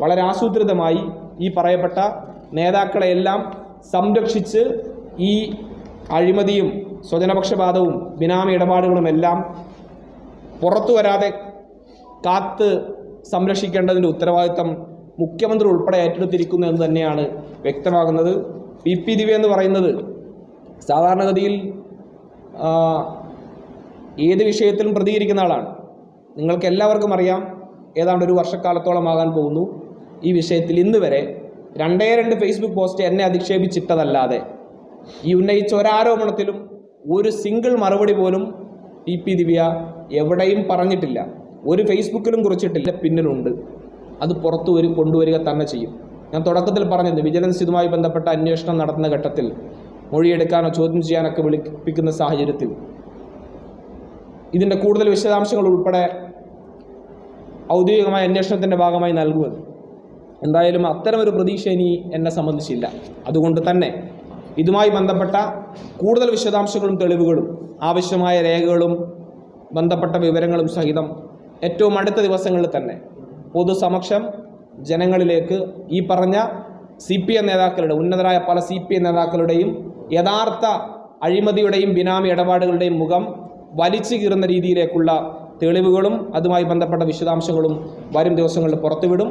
വളരെ ആസൂത്രിതമായി ഈ പറയപ്പെട്ട നേതാക്കളെയെല്ലാം സംരക്ഷിച്ച് ഈ അഴിമതിയും സ്വജനപക്ഷപാതവും ബിനാമി ഇടപാടുകളുമെല്ലാം പുറത്തു വരാതെ കാത്ത് സംരക്ഷിക്കേണ്ടതിന്റെ ഉത്തരവാദിത്തം മുഖ്യമന്ത്രി ഉൾപ്പെടെ ഏറ്റെടുത്തിരിക്കുന്നു എന്ന് തന്നെയാണ് വ്യക്തമാകുന്നത്. പി പി ദിവ്യ എന്ന് പറയുന്നത് സാധാരണഗതിയിൽ ഏത് വിഷയത്തിലും പ്രതികരിക്കുന്ന ആളാണ്. നിങ്ങൾക്ക് എല്ലാവർക്കും അറിയാം ഏതാണ്ട് ഒരു വർഷക്കാലത്തോളമാകാൻ പോകുന്നു. ഈ വിഷയത്തിൽ ഇന്ന് വരെ രണ്ടേ രണ്ട് ഫേസ്ബുക്ക് പോസ്റ്റ് എന്നെ അധിക്ഷേപിച്ചിട്ടതല്ലാതെ ഈ ഉന്നയിച്ച ഒരാരോപണത്തിലും ഒരു സിംഗിൾ മറുപടി പോലും ടി പി ദിവ്യ എവിടെയും പറഞ്ഞിട്ടില്ല. ഒരു ഫേസ്ബുക്കിലും കുറിച്ചിട്ടില്ല പിന്നിലുണ്ട്. അത് പുറത്തു വരും കൊണ്ടുവരിക തന്നെ ചെയ്യും. ഞാൻ തുടക്കത്തിൽ പറഞ്ഞത് വിജിലൻസ് ഇതുമായി ബന്ധപ്പെട്ട അന്വേഷണം നടത്തുന്ന ഘട്ടത്തിൽ മൊഴിയെടുക്കാനോ ചോദ്യം ചെയ്യാനൊക്കെ വിളിപ്പിക്കുന്ന സാഹചര്യത്തിൽ. ഇതിന്റെ കൂടുതൽ വിശദാംശങ്ങൾ ഉൾപ്പെടെ ഔദ്യോഗികമായ അന്വേഷണത്തിന്റെ ഭാഗമായി നൽകുമെന്ന്. എന്തായാലും അത്തരമൊരു പ്രതീക്ഷ ഇനി എന്നെ സംബന്ധിച്ചില്ല. അതുകൊണ്ട് തന്നെ ഇതുമായി ബന്ധപ്പെട്ട കൂടുതൽ വിശദാംശങ്ങളും തെളിവുകളും ആവശ്യമായ രേഖകളും ബന്ധപ്പെട്ട വിവരങ്ങളും സഹിതം ഏറ്റവും അടുത്ത ദിവസങ്ങളിൽ തന്നെ പൊതുസമക്ഷം ജനങ്ങളിലേക്ക് ഈ പറഞ്ഞ സി പി എം നേതാക്കളുടെ ഉന്നതരായ പല സി പി എം നേതാക്കളുടെയും യഥാർത്ഥ അഴിമതിയുടെയും ബിനാമി ഇടപാടുകളുടെയും മുഖം വലിച്ചു കീറുന്ന രീതിയിലേക്കുള്ള തെളിവുകളും അതുമായി ബന്ധപ്പെട്ട വിശദാംശങ്ങളും വരും ദിവസങ്ങളിൽ പുറത്തുവിടും.